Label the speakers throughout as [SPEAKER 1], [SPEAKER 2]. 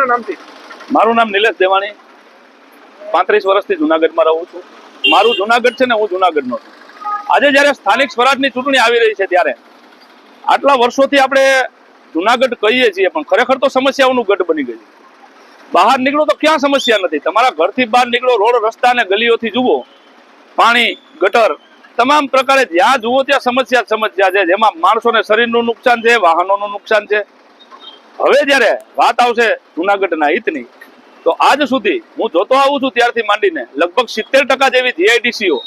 [SPEAKER 1] આપના નામથી?
[SPEAKER 2] મારું નામ નિલેશ દેવાણી. પાંત્રીસ વર્ષથી જુનાગઢમાં રહું છું. મારું જુનાગઢ છે ને હું જુનાગઢનો છું. આજે જ્યારે સ્થાનિક સ્વરાજની ચૂંટણી આવી રહી છે ત્યારે આટલા વર્ષોથી આપણે જુનાગઢ કહીએ છીએ, પણ ખરેખર તો સમસ્યાઓનું ગઢ બની ગયું બહાર નીકળો તો ક્યાં સમસ્યા નથી? તમારા ઘરથી બહાર નીકળો, રોડ, રસ્તા અને ગલીઓથી જુઓ. પાણી, ગટર, તમામ પ્રકારે જ્યાં જુઓ ત્યાં સમસ્યા સમસ્યા છે. જેમાં માણસોને શરીરનું નુકસાન છે, વાહનોનું નુકસાન છે. હવે જ્યારે વાત આવશે જુનાગઢના હિતની, તો આજ સુધી હું જોતો આવું છું ત્યારથી માંડીને લગભગ સિત્તેર ટકા જેવી જીઆઈડીસીઓ,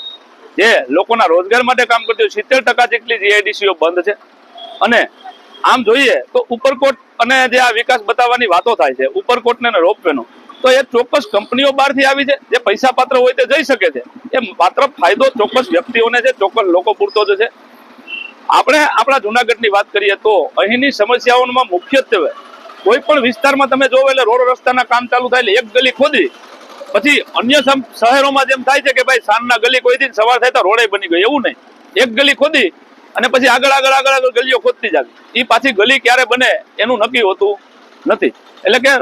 [SPEAKER 2] જે લોકોના રોજગાર માટે કામ કરતી હોય, સિત્તેર ટકા જેટલી જીઆઈડીસીઓ બંધ છે. અને આમ જોઈએ તો ઉપરકોટ અને જે આ વિકાસ બતાવવાની વાતો થાય છે, ઉપરકોટને રોપવેનો, તો એ ચોક્કસ કંપનીઓ બહારથી આવી છે, જે પૈસા પાત્ર હોય તે જઈ શકે છે. એ માત્ર ફાયદો ચોક્કસ વ્યક્તિઓને છે, ચોક્કસ લોકો પૂરતો જ છે. આપણે આપણા જુનાગઢની વાત કરીએ તો અહીંની સમસ્યાઓમાં મુખ્યત્વે કોઈ પણ વિસ્તારમાં તમે જોવો એટલે રોડ રસ્તાના કામ ચાલુ થાય એક ગલી ખોદી, પછી અન્ય શહેરોમાં જેમ થાય છે કે ભાઈ સાંજના ગલી કોઈ દી સવાર થાય તો રોડે બની ગઈ, એવું નહીં. એક ગલી ખોદી અને પછી આગળ આગળ આગળ આગળ ગલીઓ ખોદતી જાય એ પાછી ગલી ક્યારે બને એનું નક્કી હોતું નથી. એટલે કે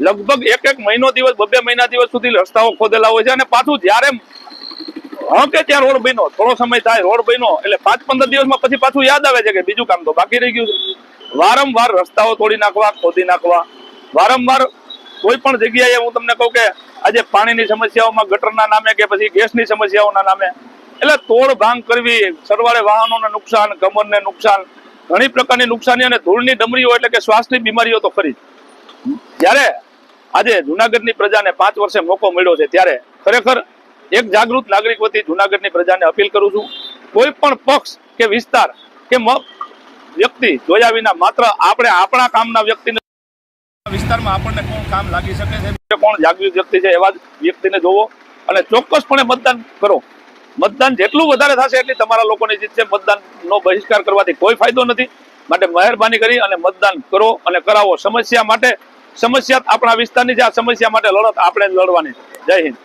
[SPEAKER 2] લગભગ એક એક મહિનો દિવસ બબે મહિના દિવસ સુધી રસ્તાઓ ખોદેલા હોય છે અને પાછું જ્યારે હા કે ત્યાં રોડ બન્યો. થોડો સમય થાય, રોડ બન્યો. એટલે પાંચ પંદર દિવસમાં પછી પાછું યાદ આવે છે કે બીજું કામ તો બાકી રહી ગયું છે. વારંવાર રસ્તાઓ તોડી નાખવા, ખોદી નાખવા. વારંવાર કોઈ પણ જગ્યાએ હું તમને કહું કે આજે પાણીની સમસ્યાઓમાં, ગટરના નામે કે પછી ગેસની સમસ્યાઓના નામે. એટલે તોડ ભાંગ કરવી, સરવાળે વાહનોને નુકસાન કમરને નુકસાન, ઘણી પ્રકારની નુકસાની અને ધૂળની ડમરીઓ એટલે કે શ્વાસની બીમારીઓ તો ખરી. જ્યારે આજે જુનાગઢની પ્રજાને પાંચ વર્ષે મોકો મળ્યો છે, ત્યારે ખરેખર એક જાગૃત નાગરિક વતી જુનાગઢની પ્રજાને અપીલ કરું છું, કોઈ પણ પક્ષ કે વિસ્તાર કે વ્યક્તિ જોયા વિના માત્ર આપણે આપણા કામના વ્યક્તિને વિસ્તારમાં આપણને કોણ કામ લાગી શકે છે? કોણ જાગૃત વ્યક્તિ છે એવા જ વ્યક્તિને જોવો અને ચોક્કસપણે મતદાન કરો. મતદાન જેટલું વધારે થશે એટલી તમારા લોકોની જીત છે. મતદાનનો બહિષ્કાર કરવાથી કોઈ ફાયદો નથી. માટે મહેરબાની કરી અને મતદાન કરો અને કરાવો. સમસ્યા માટે, સમસ્યા આપણા વિસ્તારની છે. આ સમસ્યા માટે લડત આપણે લડવાની. છે જય હિન્દ.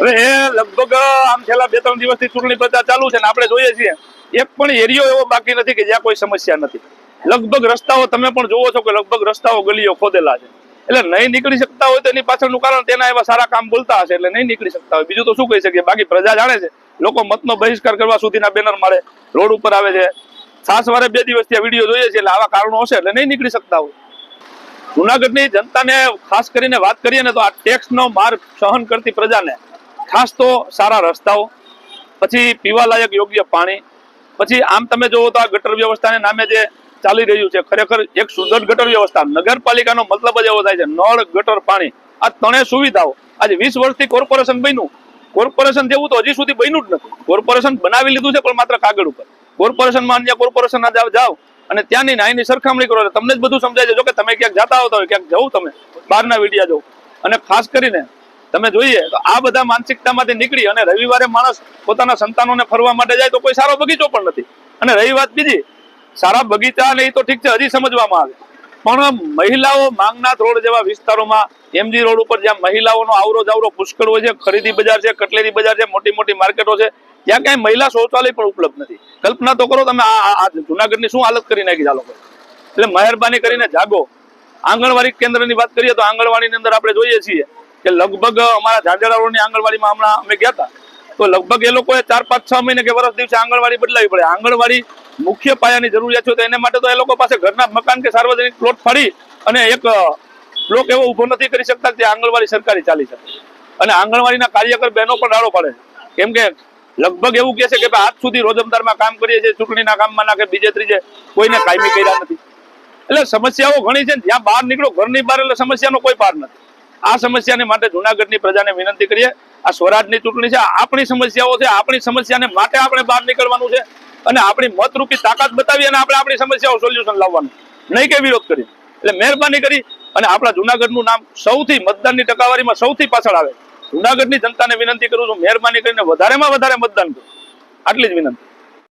[SPEAKER 2] હવે એ લગભગ, આમ છેલ્લા બે ત્રણ દિવસથી ચૂંટણી પ્રચાર ચાલુ છે ને આપણે જોઈએ છીએ. એક પણ એરિયો એવો બાકી નથી કે જ્યાં કોઈ સમસ્યા નથી. લગભગ રસ્તાઓ તમે પણ જોવો છો કે લગભગ રસ્તાઓ ગલીઓ ખોદેલા છે. એટલે નહીં નીકળી શકતા હોય તો એની પાછળનું કારણ તેના એવા સારા કામ બોલતા હશે એટલે નહીં નીકળી શકતા હોય. બીજું તો શું કહી શકીએ? બાકી પ્રજા જાણે છે. લોકો મતનો બહિષ્કાર કરવા સુધીના બેનર મારે રોડ ઉપર આવે છે. સાસવારે બે દિવસ આ વીડિયો જોઈએ છે એટલે આવા કારણો હશે એટલે નહીં નીકળી શકતા હોય. જુનાગઢની જનતાને ખાસ કરીને વાત કરીએ ને તો આ ટેક્સનો માર સહન કરતી પ્રજાને ખાસ તો સારા રસ્તાઓ, પછી પીવાલાયક યોગ્ય પાણી, પછી આમ તમે જોવો તો આ ગટર વ્યવસ્થાને નામે જે ચાલી રહ્યું છે, ખરેખર એક સુંદર ગટર વ્યવસ્થા. નગરપાલિકાનો મતલબ જ એવો થાય છે, નળ, ગટર, પાણી, આ ત્રણેય સુવિધાઓ આજે વીસ વર્ષથી કોર્પોરેશન બન્યું. કોર્પોરેશન જેવું તો હજી સુધી બન્યું જ નથી. કોર્પોરેશન બનાવી લીધું છે, પણ માત્ર કાગળ ઉપર. કોર્પોરેશનમાં અન્ય કોર્પોરેશન જાવ જાઓ અને ત્યાંની ને સરખામણી કરો. તમને જ બધું સમજાય છે. જો કે તમે ક્યાંક જતા હોતા હોય, ક્યાંક જવું તમે, બહારના વિડિયા જવું અને ખાસ કરીને તમે જોઈએ તો આ બધા માનસિકતામાંથી નીકળી અને રવિવારે માણસ પોતાના સંતાનોને ફરવા માટે જાય તો કોઈ સારો બગીચો પણ નથી. અને રહી વાત બીજી, સારા બગીચા ને એ તો ઠીક છે, હજી સમજવામાં આવે. પણ મહિલાઓ માંગનાથ રોડ જેવા વિસ્તારોમાં એમજી રોડ ઉપર જ્યાં મહિલાઓનો આવરો જાવરો પુષ્કળ હોય છે, ખરીદી બજાર છે, કટલેરી બજાર છે, મોટી મોટી માર્કેટો છે, ત્યાં ક્યાંય મહિલા શૌચાલય પણ ઉપલબ્ધ નથી. કલ્પના તો કરો તમે આ આ જુનાગઢની શું હાલત કરી નાખી ચાલો એટલે મહેરબાની કરીને જાગો. આંગણવાડી કેન્દ્રની વાત કરીએ તો આંગણવાડીની અંદર આપણે જોઈએ છીએ કે લગભગ અમારા ઝાંઝરા રોડની આંગણવાડીમાં હમણાં અમે ગયા હતા. તો લગભગ એ લોકોએ ચાર, પાંચ, છ મહિને કે વર્ષ દિવસે આંગણવાડી બદલાવી પડે. આંગણવાડી મુખ્ય પાયાની જરૂરિયાત છે, તો એને માટે તો એ લોકો પાસે ઘરના મકાન કે સાર્વજનિક પ્લોટ ફાડી અને એક બ્લોક એવો ઊભો નથી કરી શકતા કે આંગણવાડી સરકારી ચાલી શકે. અને આંગણવાડીના કાર્યકર બહેનો પણ રાડો પાડે કેમ કે લગભગ એવું કહે છે કે આજ સુધી રોજમદારમાં કામ કરીએ છીએ, ચૂંટણીના કામમાં ના કે બીજે ત્રીજે કોઈને કાયમી કર્યા નથી. એટલે સમસ્યાઓ ઘણી છે જ્યાં બહાર નીકળો, ઘરની બહાર એટલે સમસ્યાનો કોઈ પાર નથી. આ સમસ્યાને માટે જુનાગઢની પ્રજાને વિનંતી કરીએ. આ સ્વરાજની ચૂંટણી છે આપણી સમસ્યાઓ છે આપણી સમસ્યાને માટે આપણે બહાર નીકળવાનું છે અને આપણી મતરૂપી તાકાત બતાવી અને આપણે આપણી સમસ્યાઓ સોલ્યુશન લાવવાનું. નહીં કે વિરોધ કરી એટલે મહેરબાની કરી અને આપણા જુનાગઢનું નામ સૌથી મતદાનની ટકાવારીમાં સૌથી પાછળ આવે. જુનાગઢની જનતાને વિનંતી કરું છું, મહેરબાની કરીને વધારેમાં વધારે મતદાન કરો. આટલી જ વિનંતી.